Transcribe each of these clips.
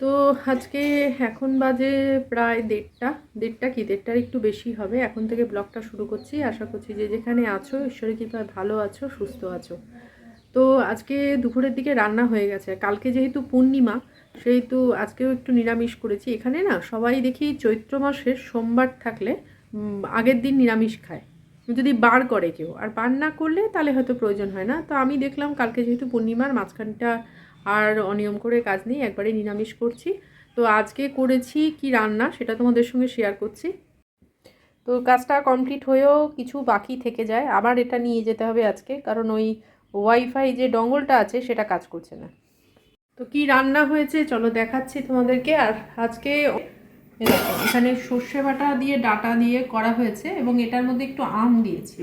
তো আজকে এখন বাজে প্রায় দেড়টা। দেড়টা কি? দেড়টার একটু বেশি হবে। এখন থেকে ব্লগটা শুরু করছি। আশা করছি যে যেখানে আছো, ঈশ্বরের কৃপায় ভালো আছো, সুস্থ আছো। তো আজকে দুপুরের দিকে রান্না হয়ে গেছে। কালকে যেহেতু পূর্ণিমা, সেহেতু আজকেও একটু নিরামিষ করেছি। এখানে না সবাই দেখি চৈত্র মাসের সোমবার থাকলে আগের দিন নিরামিষ খায়। যদি বার করে কেউ। আর বার না করলে তাহলে হয়তো প্রয়োজন হয় না। তো আমি দেখলাম কালকে যেহেতু পূর্ণিমার মাঝখানটা আর অনিয়ম করে কাজ নেই, একবারে নিরামিষ করছি। তো আজকে করেছি কি রান্না সেটা তোমাদের সঙ্গে শেয়ার করছি। তো কাজটা কমপ্লিট হয়েও কিছু বাকি থেকে যায়, আবার এটা নিয়ে যেতে হবে আজকে, কারণ ওই ওয়াইফাই যে ডঙ্গলটা আছে সেটা কাজ করছে না। তো কি রান্না হয়েছে চলো দেখাচ্ছি তোমাদেরকে, আর আজকে এখানে সর্ষে বাটা দিয়ে, ডাটা দিয়ে করা হয়েছে, এবং এটার মধ্যে একটু আম দিয়েছি।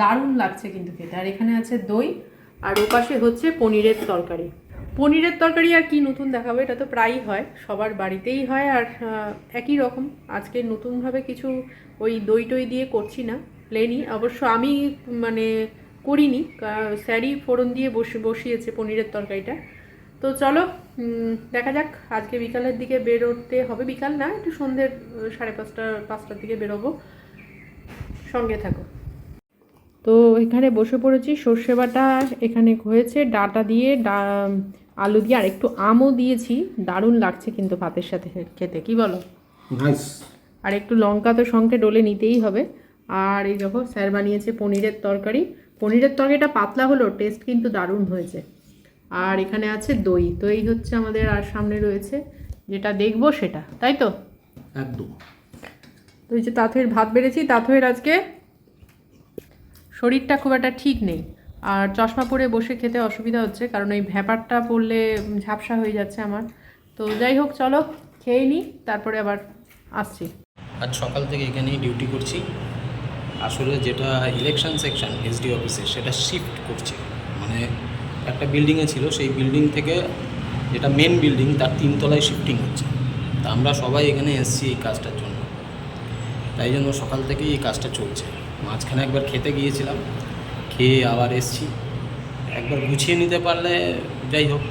দারুণ লাগছে কিন্তু খেতে, আর এখানে আছে দই, আর ওপাশে হচ্ছে পনিরের তরকারি। পনিরের তরকারি আর কি নতুন দেখাবো, এটা তো প্রায়ই হয়, সবার বাড়িতেই হয় আর একই রকম। আজকে নতুনভাবে কিছু ওই দই টই দিয়ে করছি না, প্লেনই। অবশ্য আমি মানে করিনি, কা- স্যারি ফোড়ন দিয়ে বসে, বসিয়েছে পনিরের তরকারিটা। তো চলো দেখা যাক, আজকে বিকালের দিকে বেরোতে হবে। বিকাল না, একটু সন্ধ্যের সাড়ে পাঁচটা, পাঁচটার দিকে বেরোবো। সঙ্গে থাকো। তো এখানে বসে পড়েছি, সর্ষে বাটা, এখানে হয়েছে ডাটা দিয়ে, ডা আলু দিয়ে আর একটু আমও দিয়েছি। দারুণ লাগছে কিন্তু ভাতের সাথে খেতে কি বলো? আর একটু লঙ্কা তো সঙ্গে ডলে নিতেই হবে। আর এই দেখো স্যার বানিয়েছে পনিরের তরকারি। পনিরের তরকারিটা পাতলা হলো টেস্ট কিন্তু দারুণ হয়েছে। আর এখানে আছে দই। তো এই হচ্ছে আমাদের আর সামনে রয়েছে যেটা দেখব সেটা তাই তো? একদম। তো এই যে তাঁতয়ের ভাত বেড়েছি তাঁতয়ের আজকে শরীরটা খুব একটা ঠিক নেই। আর চশমা পরে বসে খেতে অসুবিধা হচ্ছে, কারণ এই ভ্যাপারটা পড়লে ঝাপসা হয়ে যাচ্ছে আমার। তো যাই হোক, চলো, খেয়ে নিই তারপরে আবার আসছি। আজ সকাল থেকে এখানেই ডিউটি করছি। আসলে যেটা ইলেকশন সেকশন এসডি অফিসে সেটা শিফট করছে। মানে একটা বিল্ডিংয়ে ছিল, সেই বিল্ডিং থেকে যেটা মেন বিল্ডিং তার তিনতলায় শিফটিং হচ্ছে। তা আমরা সবাই এখানে এসেছি এই কাজটার জন্য। তাই জন্য সকাল থেকেই এই কাজটা চলছে। মাঝখানে একবার খেতে গিয়েছিলাম। খেয়ে আবার এসছি। একবার গুছিয়ে নিতে পারলে যাই হোক,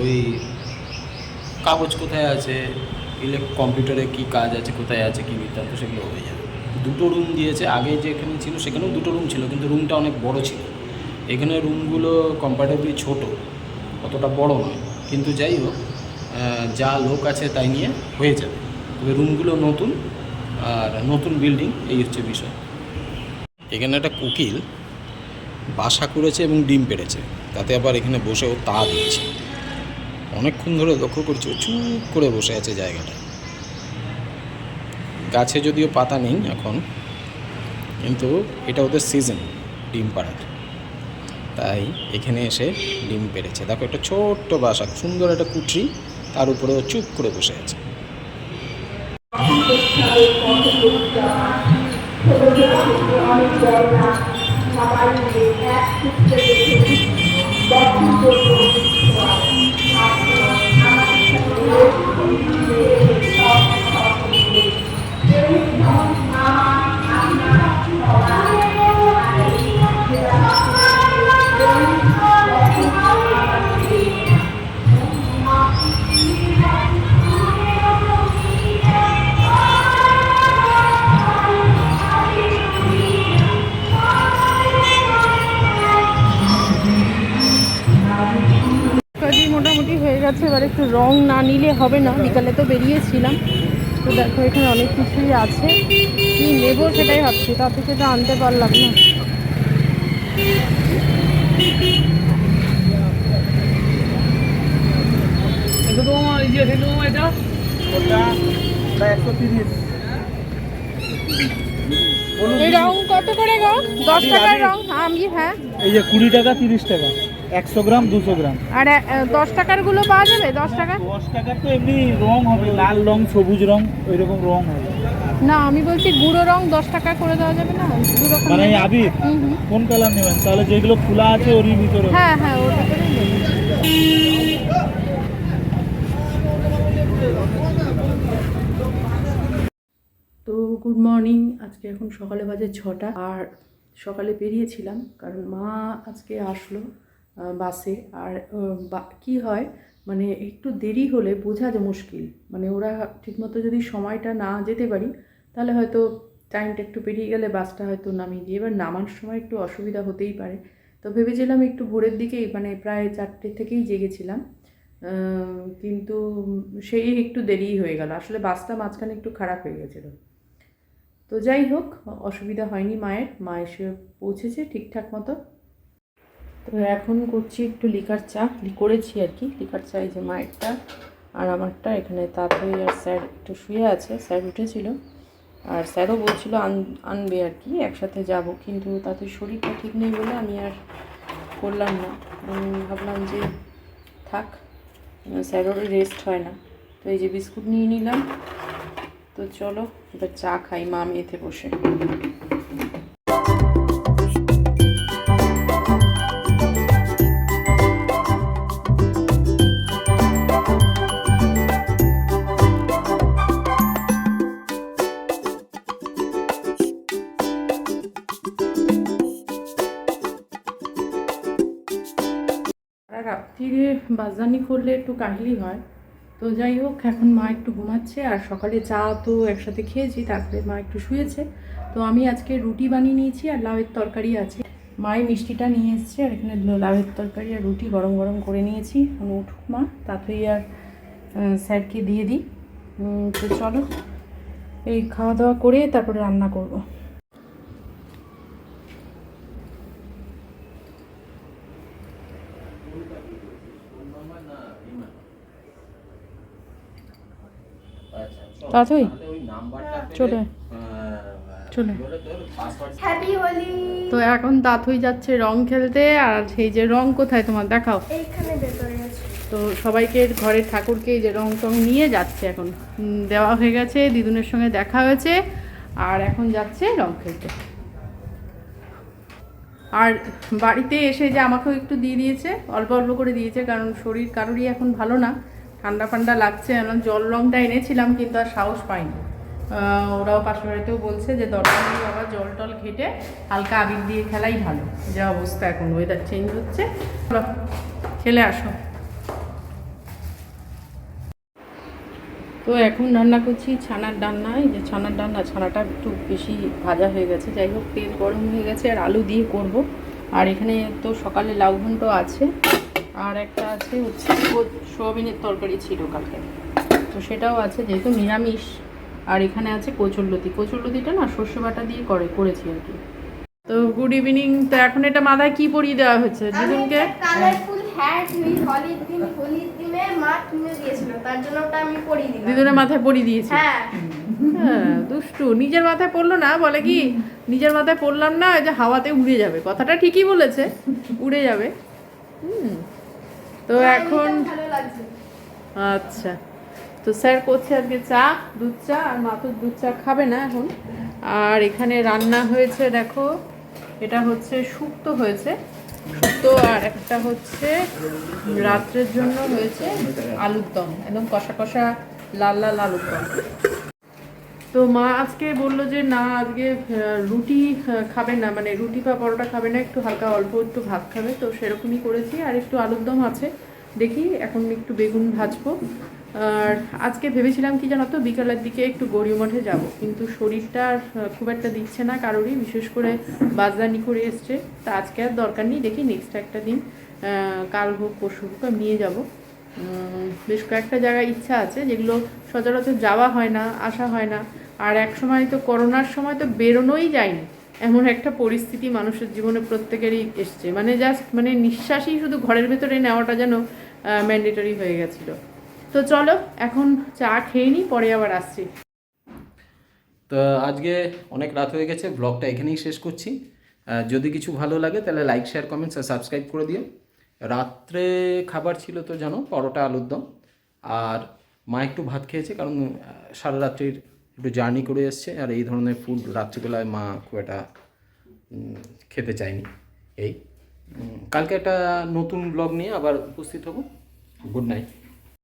ওই কাগজ কোথায় আছে ইলেক কম্পিউটারে কি কাজ আছে, কোথায় আছে, কি বৃত্তান্ত, সেগুলো হয়ে যাবে। দুটো রুম দিয়েছে, আগে যেখানে ছিল সেখানেও দুটো রুম ছিল, কিন্তু রুমটা অনেক বড় ছিল। এখানে রুমগুলো কম্পারেটিভলি ছোট, অতটা বড় নয়। কিন্তু যাই হোক যা লোক আছে তাই নিয়ে হয়ে যাবে। তবে রুমগুলো নতুন, আর নতুন বিল্ডিং এই হচ্ছে বিষয়। এখানে একটা কুকিল বাসা করেছে এবং ডিম পেড়েছে। তাতে আবার এখানে বসে ও তা দিচ্ছে অনেকক্ষণ ধরে লক্ষ্য করছি, ও চুপ করে বসে আছে জায়গাটা গাছে যদিও পাতা নেই এখন, কিন্তু এটা ওদের সিজন ডিম পাড়ার। তাই এখানে এসে ডিম পেড়েছে। দেখো, একটা ছোট্ট বাসা, সুন্দর একটা কুঠরি, তার উপরে ও চুপ করে বসে আছে। কাজই গেছে এবার একটু রং না নিলে হবে না। বিকালে তো বেরিয়েছিলাম। তো দেখো এখানে অনেক কিছুই আছে। কি নেব সেটাই ভাবছি তা থেকে তো আনতে পারলাম না। এই রং কত করে গো? দশ টাকার রং? আমি হ্যাঁ। এই যে কুড়ি টাকা তিরিশ টাকা। একশো গ্রাম দুশো গ্রাম। আর দশ টাকারগুলো পাওয়া যাবে? দশ টাকা দশ টাকার তো এমনি রং হবে লাল রং সবুজ রং ওই রকম রং হবে। না আমি বলছি গুঁড়ো রং দশ টাকা করে দেওয়া যাবে না মানে আবির। কোন কালার নেবেন? তাহলে যেগুলো খোলা আছে ওরই ভিতরে হ্যাঁ হ্যাঁ ওর তো গুড মর্নিং আজকে এখন সকালে বাজে ছটা আর সকালে বেরিয়েছিলাম কারণ মা আজকে আসলো। বাসে। আর কি হয় মানে একটু দেরি হলে বোঝা যে মুশকিল। মানে ওরা ঠিকমতো যদি সময়টা না যেতে পারি, তাহলে হয়তো টাইমটা একটু পেরিয়ে গেলে বাসটা হয়তো নামিয়ে দিয়ে, এবার নামার সময় একটু অসুবিধা হতেই পারে। তো ভেবেছিলাম একটু ভোরের দিকেই মানে প্রায় চারটে থেকেই জেগেছিলাম। কিন্তু সেই একটু দেরি হয়ে গেল। আসলে বাসটা মাঝখানে একটু খারাপ হয়ে গেছিল। তো যাই হোক, অসুবিধা হয়নি মায়ের। মা এসে পৌঁছেছে ঠিকঠাক মতো। তো এখন করছি একটু লিকার চা। করেছি আর কি। লিকার চা এই যে মায়েরটা আর আমারটা এখানে তাড়াতাড়ি আর স্যার একটু শুয়ে আছে। স্যার উঠেছিল আর স্যারও বলছিল আন আনবে আর কি একসাথে যাব। কিন্তু তাতে শরীরটা ঠিক নেই বলে আমি আর করলাম না। উম, ভাবলাম যে থাক উম, স্যারেরও রেস্ট হয় না। তো এই যে বিস্কুট নিয়ে নিলাম। তো চলো এবার চা খাই মা মেয়েতে বসে। রাত্রিরে বাজানি করলে একটু কাহিলি হয়। তো যাই হোক, এখন মা একটু ঘুমাচ্ছে আর সকালে চা তো একসাথে খেয়েছি, তারপরে মা একটু শুয়েছে। তো আমি আজকে রুটি বানিয়ে নিয়েছি আর লাউয়ের তরকারি আছে। মাই মিষ্টিটা নিয়ে এসছে আর এখানে লাউয়ের তরকারি আর রুটি গরম গরম করে নিয়েছি। এখন উঠুক মা তাতেই আর স্যারকে দিয়ে দিই। তো চলো, এই খাওয়া দাওয়া করে তারপরে রান্না করব। তাড়াতাড়ি। চলে চলে। হ্যাপি হোলি তো এখন তাঁতই যাচ্ছে রং খেলতে আর সেই যে রং কোথায় তোমার দেখাও। এইখানে ভেতরে আছে। তো সবাইকে ঘরের ঠাকুরকে এই যে রং টং নিয়ে যাচ্ছে এখন। দেওয়া হয়ে গেছে দিদুনের সঙ্গে দেখা হয়েছে আর এখন যাচ্ছে রং খেলতে। আর বাড়িতে এসে যে আমাকেও একটু দিয়ে দিয়েছে, অল্প অল্প করে দিয়েছে, কারণ শরীর কারোরই এখন ভালো না। ঠান্ডা ফান্ডা লাগছে এখন জল রংটা এনেছিলাম, কিন্তু আর সাহস পাইনি। ওরাও পাশের বাড়িতেও বলছে যে, দরকার নেই বাবা, জল টল ঘেটে হালকা আবির দিয়ে খেলাই ভালো। যা অবস্থা এখন ওয়েদার চেঞ্জ হচ্ছে। খেলে আসো। তো এখন রান্না করছি ছানার ডান্না, এই যে ছানার ডান্না, ছানাটা একটু বেশি ভাজা হয়ে গেছে। যাই হোক, তেল গরম হয়ে গেছে আর আলু দিয়ে করব। আর এখানে তো সকালে লাউ ঘন্ট আছে। আর একটা আছে হচ্ছে সোয়াবিনের তরকারি ছিল কালকে। তো সেটাও আছে, যেহেতু নিরামিষ। আর এখানে আছে কচুরলতি কচুরলতিটা না সর্ষে বাটা দিয়ে করে করেছি আর কি। তো গুড ইভিনিং তো এখন এটা মাথায় কি পরিয়ে দেওয়া হচ্ছে? দিদুনকে কালারফুল হ্যাট হোলির দিন হোলির দিনে মা কিনে দিয়েছিল তার জন্য ওটা আমি পরিয়ে দিলাম। দিদুনের মাথায় পরিয়ে দিয়েছি। হ্যাঁ। হ্যাঁ দুষ্টু নিজের মাথায় পড়ল না বলে কি নিজের মাথায় পড়লাম না যে হাওয়াতে উড়ে যাবে কথাটা ঠিকই বলেছে উড়ে যাবে। হুম তো এখন ভালো লাগছে। আচ্ছা তো স্যার করছে আজকে চা দুধ চা আর মা তো দুধ চা খাবে না এখন। আর এখানে রান্না হয়েছে দেখো এটা হচ্ছে শুক্তো হয়েছে। শুক্তো আর একটা হচ্ছে রাত্রের জন্য হয়েছে আলুর দম, একদম কষা কষা লাল লাল আলুর দম। তো মা আজকে বলল যে, না, আজকে রুটি খাবে না। মানে রুটি বা পরোটা খাবে না, একটু হালকা অল্প একটু ভাত খাবে। তো সেরকমই করেছি, আর একটু আলুর দম আছে। দেখি, এখন একটু বেগুন ভাজবো। আর আজকে ভেবেছিলাম কি জানো তো, বিকালের দিকে একটু গড়িয়া মঠে যাব, কিন্তু শরীরটা খুব একটা দিচ্ছে না কারোরই, বিশেষ করে বাজদানি করে এসছে। তা আজকে আর দরকার নেই, দেখি নেক্সট একটা দিন কাল হোক, পরশু হোক আমি নিয়ে যাব। বেশ কয়েকটা জায়গায় ইচ্ছা আছে, যেগুলো সচরাচর যাওয়া হয় না, আসা হয় না। আর এক সময় তো করোনার সময় তো বেরোনোই যায়নি। এমন একটা পরিস্থিতি মানুষের জীবনে প্রত্যেকেরই এসছে। মানে জাস্ট মানে নিঃশ্বাসই শুধু ঘরের ভেতরে নেওয়াটা যেন ম্যান্ডেটরি হয়ে গেছিল। তো চলো, এখন চা খেয়ে নিই পরে আবার আসছি। তো আজকে অনেক রাত হয়ে গেছে ব্লগটা এখানেই শেষ করছি। যদি কিছু ভালো লাগে তাহলে লাইক শেয়ার কমেন্টস আর সাবস্ক্রাইব করে দিও। রাত্রে খাবার ছিল তো জানো, পরোটা, আলুর দম। আর মা একটু ভাত খেয়েছে, কারণ সারা রাত্রির একটু জার্নি করে এসছে, আর এই ধরনের ফুড রাত্রিবেলায় মা খুব একটা খেতে চায়নি। এই কালকে একটা নতুন ব্লগ নিয়ে আবার উপস্থিত হব। Good night